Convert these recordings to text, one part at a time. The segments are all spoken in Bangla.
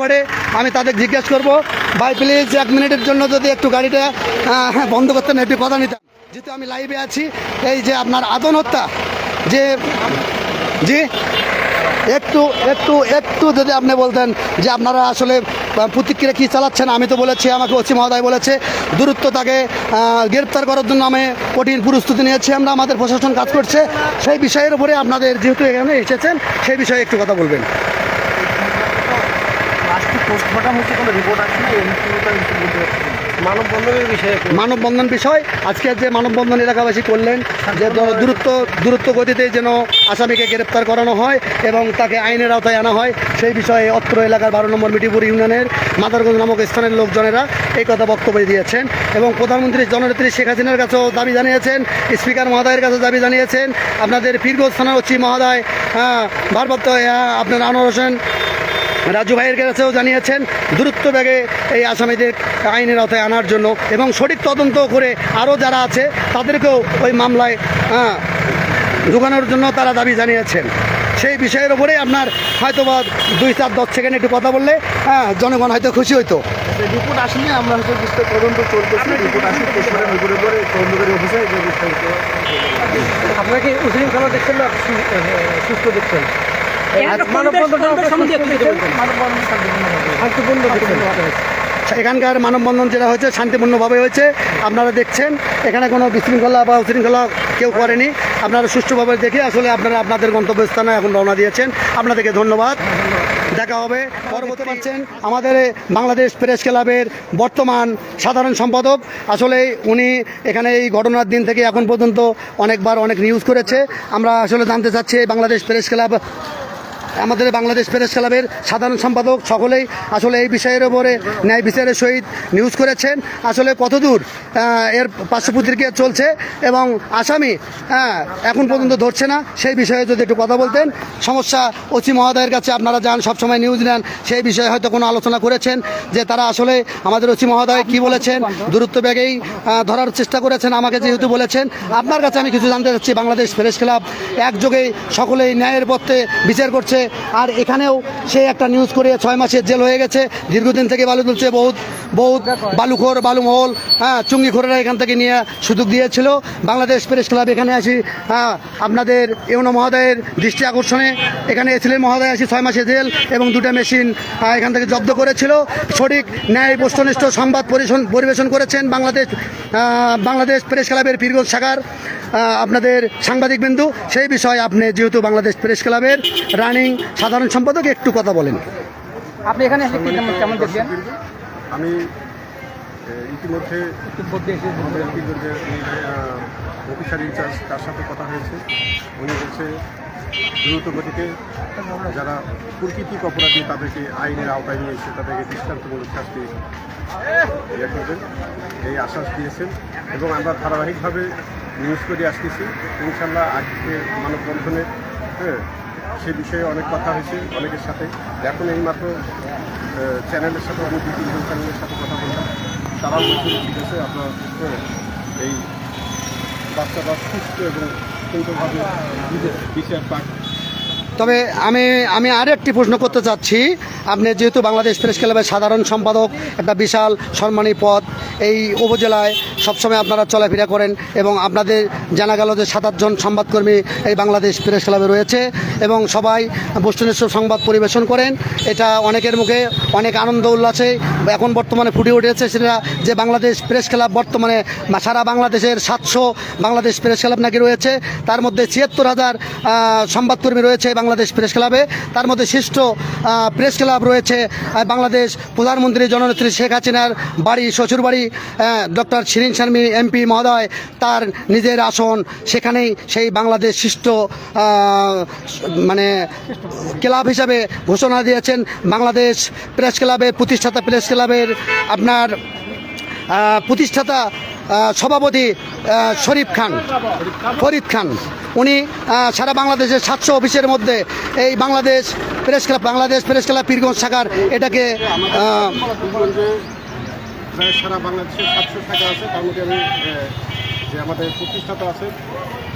পরে আমি তাদের জিজ্ঞেস করব ভাই প্লিজ এক মিনিটের জন্য যদি একটু গাড়িটা হ্যাঁ, বন্ধ করতেন একটু কথা নিতাম যেহেতু আমি লাইভে আছি এই যে আপনার আদন হত্যা যে জি একটু একটু একটু যদি আপনি বলতেন যে আপনারা আসলে প্রতিক্রিয়া কী চালাচ্ছেন আমি তো বলেছি আমাকে ওসি মহোদয় বলেছে দূরত্ব তাকে গ্রেপ্তার করার জন্য আমি কঠিন প্রস্তুতি নিয়েছি আমরা আমাদের প্রশাসন কাজ করছে সেই বিষয়ের উপরে আপনাদের যেহেতু এখানে এসেছেন সেই বিষয়ে একটু কথা বলবেন। মানববন্ধনের বিষয়ে মানববন্ধন বিষয় আজকে যে মানববন্ধন এলাকাবাসী করলেন যে দূরত্ব দূরত্ব গতিতে যেন আসামিকে গ্রেপ্তার করানো হয় এবং তাকে আইনের আওতায় আনা হয় সেই বিষয়ে অত্র এলাকার বারো নম্বর মিটিপুর ইউনিয়নের মাদারগঞ্জ নামক স্থানের লোকজনেরা এই কথা বক্তব্য দিয়েছেন এবং প্রধানমন্ত্রী জননেত্রী শেখ হাসিনার কাছেও দাবি জানিয়েছেন স্পিকার মহোদয়ের কাছে দাবি জানিয়েছেন আপনাদের পীরগঞ্জ থানার ওসি মহোদয় হ্যাঁ, ভারপ্রাপ্ত আপনার আনোয়ার হোসেন রাজু ভাইয়ের কাছেও জানিয়েছেন দূরত্ব ব্যাগে এই আসামিদের আইনের আওতায় আনার জন্য এবং সঠিক তদন্ত করে আরও যারা আছে তাদেরকেও ওই মামলায় হ্যাঁ, ঢুকানোর জন্য তারা দাবি জানিয়েছেন। সেই বিষয়ের ওপরে আপনার হয়তো বা দুই চার দশ সেকেন্ড একটু কথা বললে হ্যাঁ জনগণ হয়তো খুশি হতো রিপোর্ট আসলে আমরা হয়তো বুঝতে তদন্ত চলতেছে। রিপোর্ট আসলে রিপোর্টের পরে তদন্তকারী অফিসার আপনারা দেখছেন না সুস্থ দেখছেন? দেখছেন? শান্তিপূর্ণ দেখছেন এখানকার মানববন্ধন যেটা হয়েছে শান্তিপূর্ণভাবে হয়েছে। আপনারা দেখছেন এখানে কোনো বিশৃঙ্খলা বা উশৃঙ্খলা কেউ করেনি। আপনারা সুষ্ঠুভাবে দেখে আসলে আপনারা আপনাদের গন্তব্যস্থানে এখন রওনা দিয়েছেন। আপনাদেরকে ধন্যবাদ। দেখা হবে পরবর্তী পাচ্ছেন আমাদের বাংলাদেশ প্রেস ক্লাবের বর্তমান সাধারণ সম্পাদক। আসলে উনি এখানে এই ঘটনার দিন থেকে এখন পর্যন্ত অনেকবার অনেক নিউজ করেছে। আমরা আসলে জানতে চাচ্ছি বাংলাদেশ প্রেস ক্লাব আমাদের বাংলাদেশ প্রেস ক্লাবের সাধারণ সম্পাদক সকলেই আসলে এই বিষয়ের ওপরে ন্যায় বিচারের সহিত নিউজ করেছেন। আসলে কতদূর এর পার্শ্বপ্রতিক্রিয়া চলছে এবং আসামি হ্যাঁ, এখন পর্যন্ত ধরছে না। সেই বিষয়ে যদি একটু কথা বলতেন। সমস্যা ওসি মহোদয়ের কাছে আপনারা যান সবসময় নিউজ নেন। সেই বিষয়ে হয়তো কোনো আলোচনা করেছেন যে তারা আসলে আমাদের ওসি মহোদয় কি বলেছেন দূরত্ব ব্যাগেই ধরার চেষ্টা করেছেন আমাকে যেহেতু বলেছেন। আপনার কাছে আমি কিছু জানতে চাচ্ছি বাংলাদেশ প্রেস ক্লাব একযোগেই সকলেই ন্যায়ের পথে বিচার করছে আর এখানেও সে একটা নিউজ করে ছয় মাসের জেল হয়ে গেছে। দীর্ঘদিন থেকে বালু তুলছে বহুত। বহুত বালুখোর, বালুমহল হ্যাঁ চুঙ্গিখোরেরা এখান থেকে নিয়ে সুযোগ দিয়েছিল। বাংলাদেশ প্রেস ক্লাব, এখানে আসি হ্যাঁ আপনাদের ইউনো মহোদয়ের দৃষ্টি আকর্ষণে। এখানে এসিলেন মহোদয়, আসি ছয় মাসে জেল এবং দুটা মেশিন এখান থেকে জব্দ করেছিল। সঠিক ন্যায় বস্তুনিষ্ঠ সংবাদ পরিবেশন করেছেন বাংলাদেশ বাংলাদেশ প্রেস ক্লাবের পীরগঞ্জ শাখার আপনাদের সাংবাদিক বিন্দু সেই বিষয়ে আপনি যেহেতু বাংলাদেশ প্রেস ক্লাবের রানিং সাধারণ সম্পাদক, একটু কথা বলেন। আপনি এখানে কেমন দেখছেন? আমি ইতিমধ্যে আমাদের এমপিগঞ্জের অফিসার ইনচার্জ তার সাথে কথা হয়েছে। উনি বলছে দ্রুত গতিতে যারা প্রকৃতিক অপরাধী তাদেরকে আইনের আওতায় নিয়ে এসে তাদেরকে দৃষ্টান্তমূলক শাস্তি ইয়ে করবেন। এই আশ্বাস দিয়েছেন এবং আমরা ধারাবাহিকভাবে নিউজ করে আসতেছি। ইনশাল্লাহ আজকে মানববন্ধনে হ্যাঁ সে বিষয়ে অনেক কথা হয়েছে, অনেকের সাথে। এখন এইমাত্র মাত্র চ্যানেলের সাথে, আমি দু তিনজন চ্যানেলের সাথে কথা বললাম। তারাও বলছেন ঠিক আছে, আপনার এই বাচ্চারা সুস্থ এবং সুন্দরভাবে বিচার পাক তবে আমি আমি আরও একটি প্রশ্ন করতে চাচ্ছি। আপনি যেহেতু বাংলাদেশ প্রেস ক্লাবের সাধারণ সম্পাদক, একটা বিশাল সম্মানী পদ, এই উপজেলায় সবসময় আপনারা চলাফেরা করেন এবং আপনাদের জানা গেল যে সাত, আটজন সংবাদকর্মী এই বাংলাদেশ প্রেস ক্লাবে রয়েছে এবং সবাই বস্তুনিষ্ঠ সংবাদ পরিবেশন করেন। এটা অনেকের মুখে অনেক আনন্দ উল্লাসে এখন বর্তমানে ফুটে উঠেছে সেটা যে বাংলাদেশ প্রেস ক্লাব বর্তমানে সারা বাংলাদেশের সাতশো বাংলাদেশ প্রেস ক্লাব নাকি রয়েছে। তার মধ্যে ছিয়াত্তর হাজার সংবাদকর্মী রয়েছে বাংলাদেশ প্রেস ক্লাবে। তার মধ্যে শীর্ষ আহ, প্রেস ক্লাব রয়েছে বাংলাদেশ প্রধানমন্ত্রী জননেত্রী শেখ হাসিনার বাড়ি শ্বশুরবাড়ি ডক্টর শিরিন শারমি এমপি মহোদয় তার নিজের আসন সেখানেই সেই বাংলাদেশ শীর্ষ আহ, মানে ক্লাব হিসাবে ঘোষণা দিয়েছেন। বাংলাদেশ প্রেস ক্লাবের প্রতিষ্ঠাতা প্রেস ক্লাবের আপনার প্রতিষ্ঠাতা সভাপতি শরীফ খান ফরিদ খান। উনি সারা বাংলাদেশের সাতশো অফিসের মধ্যে এই Bangladesh press club Bangladesh press club Pirganj শাখার এটাকে সারা বাংলাদেশের সাতশো শাখা আছে। তার মধ্যে আমি যে আমাদের প্রতিষ্ঠাতা আছে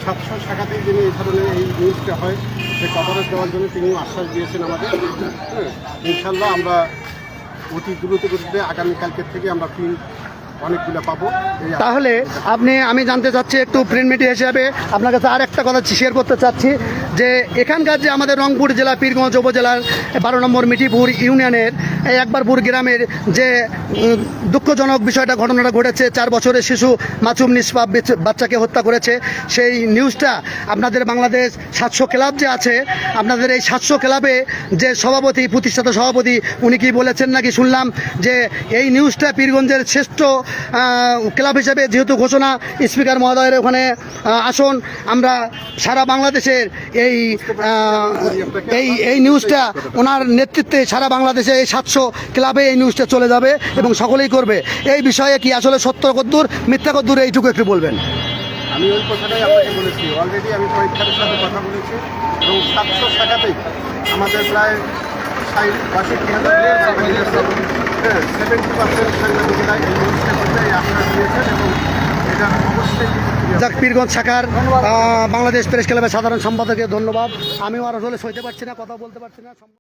সাতশো শাখাতেই যিনি এই ধরনের এই নিউজটা হয় সে কভারেজ দেওয়ার জন্য তিনি আশ্বাস দিয়েছেন আমাদের হ্যাঁ, ইনশাল্লাহ আমরা অতি দ্রুত গতিতে আগামীকালকের থেকে আমরা প্রিন্ট তাহলে আপনি, আমি জানতে চাচ্ছি একটু প্রিন্ট মিডিয়া হিসাবে আপনার কাছে আর একটা কথা শেয়ার করতে চাচ্ছি, যে এখানকার যে আমাদের রংপুর জেলা, পীরগঞ্জ উপজেলার বারো নম্বর মিঠিপুর ইউনিয়নের একবারপুর গ্রামের যে দুঃখজনক বিষয়টা, ঘটনাটা ঘটেছে, চার বছরের শিশু মাসুম নিষ্পাপ বাচ্চাকে হত্যা করেছে, সেই নিউজটা আপনাদের বাংলাদেশ সাতশো ক্লাব যে আছে, আপনাদের এই সাতশো ক্লাবে যে সভাপতি, প্রতিষ্ঠাতা সভাপতি, উনি কি বলেছেন নাকি শুনলাম, যে এই নিউজটা পীরগঞ্জের শ্রেষ্ঠ ক্লাব হিসেবে যেহেতু ঘোষণা, স্পিকার মহোদয়ের ওখানে আসন, আমরা সারা বাংলাদেশের এই এই এই নিউজটা, ওনার নেতৃত্বে সারা বাংলাদেশে এই সাতশো ক্লাবে এই নিউজটা চলে যাবে এবং সকলেই করবে। এই বিষয়ে কি আসলে সত্য কদ্দূর, মিথ্যা কদ্দূর, এইটুকু একটু বলবেন? আমি ওই কথাটাই আপনাকে বলেছি। অলরেডি আমি পরীক্ষার সাথে কথা বলেছি এবং সাতশো শাখাতেই আমাদের প্রায় ষাট বাষট্টি হাজার হ্যাঁ সেভেন্টি পার্সেন্ট সাংবাদিকেরা এই নিউজটা আশ্বাস দিয়েছেন এবং এটা অবশ্যই যাক পীরগঞ্জ শাখার বাংলাদেশ প্রেস ক্লাবের সাধারণ সম্পাদকের ধন্যবাদ। আমিও আর হলে সইতে পারছি না কথা বলতে পারছি না।